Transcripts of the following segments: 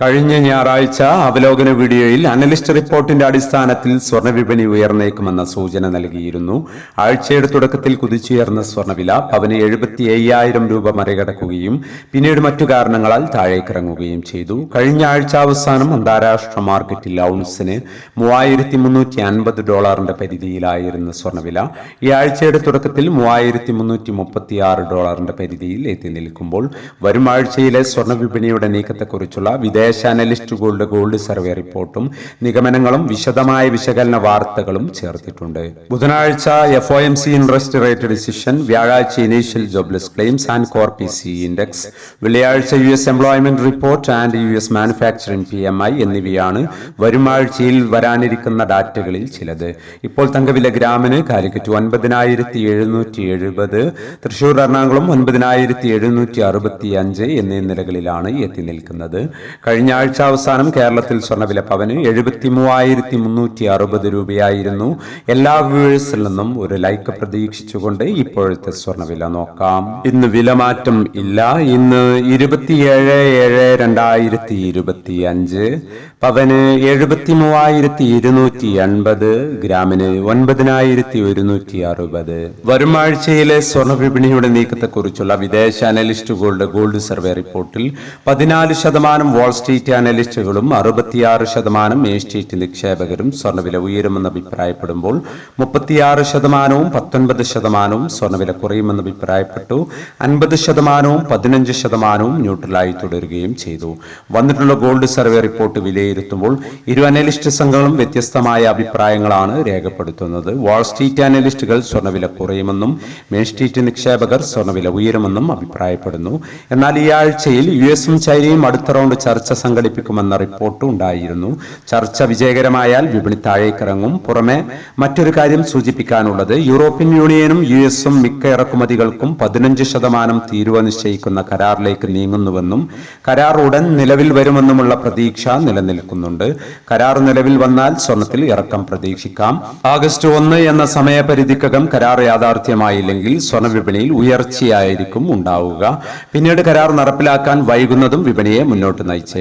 കഴിഞ്ഞ ഞായറാഴ്ച അവലോകന വീഡിയോയിൽ അനലിസ്റ്റ് റിപ്പോർട്ടിന്റെ അടിസ്ഥാനത്തിൽ സ്വർണവിപണി ഉയർന്നേക്കുമെന്ന സൂചന നൽകിയിരുന്നു. ആഴ്ചയുടെ തുടക്കത്തിൽ കുതിച്ചുയർന്ന സ്വർണവില പവന് എഴുപത്തി അയ്യായിരം രൂപ മറികടക്കുകയും പിന്നീട് മറ്റു കാരണങ്ങളാൽ താഴേക്കിറങ്ങുകയും ചെയ്തു. കഴിഞ്ഞ ആഴ്ച അവസാനം അന്താരാഷ്ട്ര മാർക്കറ്റിൽ ഔൺസിന് മൂവായിരത്തി മുന്നൂറ്റി അൻപത് ഡോളറിന്റെ പരിധിയിലായിരുന്ന സ്വർണവില ഈ ആഴ്ചയുടെ തുടക്കത്തിൽ മൂവായിരത്തി മുന്നൂറ്റി മുപ്പത്തി ആറ് ഡോളറിന്റെ പരിധിയിൽ എത്തി നിൽക്കുമ്പോൾ വരും ആഴ്ചയിലെ സ്വർണവിപണിയുടെ നീക്കത്തെക്കുറിച്ചുള്ള വിദേശ അനലിസ്റ്റുകളുടെ ഗോൾഡ് സർവേ റിപ്പോർട്ടും നിഗമനങ്ങളും വിശദമായ വിശകലന വാർത്തകളും ചേർത്തിട്ടുണ്ട്. ബുധനാഴ്ച F O M C interest rate decision വ്യാഴാഴ്ച initial jobless claims and core P C index വെള്ളിയാഴ്ച U S employment report and U S manufacturing P M I എന്നിവയാണ് വരുമാഴ്ചയിൽ വരാനിരിക്കുന്ന ഡാറ്റകളിൽ ചിലത്. ഇപ്പോൾ തങ്കവില ഗ്രാമിന് കാലിക്കറ്റ് ഒൻപതിനായിരത്തി എഴുന്നൂറ്റി എഴുപത് തൃശൂർ എറണാകുളം ഒൻപതിനായിരത്തി എഴുന്നൂറ്റി അറുപത്തി അഞ്ച് എന്നീ നിലകളിലാണ് എത്തി നിൽക്കുന്നത്. കഴിഞ്ഞ ആഴ്ച അവസാനം കേരളത്തിൽ സ്വർണവില പവന് എഴുപത്തി മൂവായിരത്തി മുന്നൂറ്റി അറുപത് രൂപയായിരുന്നു. എല്ലാ വ്യൂവേഴ്സിൽ നിന്നും ഒരു ലൈക്ക് പ്രതീക്ഷിച്ചുകൊണ്ട് ഇപ്പോഴത്തെ സ്വർണവില നോക്കാം. ഇന്ന് വിലമാറ്റം ഇല്ല. ഇന്ന് ഇരുപത്തിയേഴ് ഏഴ് രണ്ടായിരത്തി ഇരുപത്തി അഞ്ച് പവന് എഴുപത്തി മൂവായിരത്തി ഇരുന്നൂറ്റി എൺപത് ഗ്രാമിന് ഒൻപതിനായിരത്തി ഒരുന്നൂറ്റി അറുപത് വരും ആഴ്ചയിലെ സ്വർണ വിപണിയുടെ നീക്കത്തെക്കുറിച്ചുള്ള വിദേശ അനലിസ്റ്റുകളുടെ ഗോൾഡ് സർവേ റിപ്പോർട്ടിൽ പതിനാല് ശതമാനം വാൾ സ്ട്രീറ്റ് അനലിസ്റ്റുകളും അറുപത്തിയാറ് ശതമാനം എ സ്ട്രീറ്റ് നിക്ഷേപകരും സ്വർണവില ഉയരുമെന്ന് അഭിപ്രായപ്പെടുമ്പോൾ മുപ്പത്തിയാറ് ശതമാനവും പത്തൊൻപത് ശതമാനവും സ്വർണവില കുറയുമെന്ന് അഭിപ്രായപ്പെട്ടു. അൻപത് ശതമാനവും പതിനഞ്ച് ശതമാനവും ന്യൂട്രലായി തുടരുകയും ചെയ്തു. വന്നിട്ടുള്ള ഗോൾഡ് സർവേ റിപ്പോർട്ട് വിലയിരുത്തുമ്പോൾ ഇരു അനലിസ്റ്റ് സംഘങ്ങളും വ്യത്യസ്തമായ അഭിപ്രായങ്ങളാണ് രേഖപ്പെടുത്തുന്നത്. വാൾ സ്ട്രീറ്റ് അനലിസ്റ്റുകൾ സ്വർണവില കുറയുമെന്നും മെയിൻ സ്ട്രീറ്റ് നിക്ഷേപകർ സ്വർണവില ഉയരുമെന്നും അഭിപ്രായപ്പെടുന്നു. എന്നാൽ ഈ ആഴ്ചയിൽ യു എസും ചൈനയും അടുത്ത റൗണ്ട് ചർച്ച സംഘടിപ്പിക്കുമെന്ന റിപ്പോർട്ട് ഉണ്ടായിരുന്നു. ചർച്ച വിജയകരമായാൽ വിപണി താഴേക്കിറങ്ങും. പുറമെ മറ്റൊരു കാര്യം സൂചിപ്പിക്കാനുള്ളത് യൂറോപ്യൻ യൂണിയനും യു എസും മിക്ക ഇറക്കുമതികൾക്കും പതിനഞ്ച് ശതമാനം തീരുവ നിശ്ചയിക്കുന്ന കരാറിലേക്ക് നീങ്ങുന്നുവെന്നും കരാർ ഉടൻ നിലവിൽ വരുമെന്നുമുള്ള പ്രതീക്ഷ നിലനിൽക്കുന്നുണ്ട്. കരാർ നിലവിൽ വന്നാൽ സ്വർണത്തിൽ ഇറക്കം പ്രതീക്ഷിക്കാം. ആഗസ്റ്റ് ഒന്ന് എന്ന സമയപരിധിക്കകം കരാർ യാഥാർത്ഥ്യമായില്ലെങ്കിൽ സ്വർണവിപണിയിൽ ഉയർച്ചയായിരിക്കും ഉണ്ടാവുക. പിന്നീട് കരാർ നടപ്പിലാക്കാൻ വൈകുന്നതും വിപണിയെ മുന്നോട്ട് നയിച്ചേക്കാം.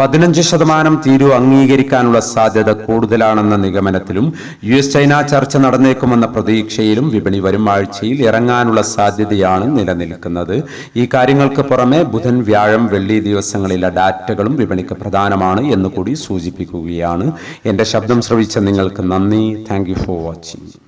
പതിനഞ്ച് ശതമാനം തീരു അംഗീകരിക്കാനുള്ള സാധ്യത കൂടുതലാണെന്ന നിഗമനത്തിലും യു എസ് ചൈന ചർച്ച നടന്നേക്കുമെന്ന പ്രതീക്ഷയിലും വിപണി വരും ആഴ്ചയിൽ ഇറങ്ങാനുള്ള സാധ്യതയാണ് നിലനിൽക്കുന്നത്. ഈ കാര്യങ്ങൾക്ക് പുറമെ ബുധൻ വ്യാഴം വെള്ളി ദിവസങ്ങളിലെ ഡാറ്റകളും വിപണിക്ക് പ്രധാനമാണ് എന്നുകൂടി സൂചിപ്പിക്കുകയാണ്. എന്റെ ശബ്ദം ശ്രവിച്ച നിങ്ങൾക്ക് നന്ദി. Thank for watching.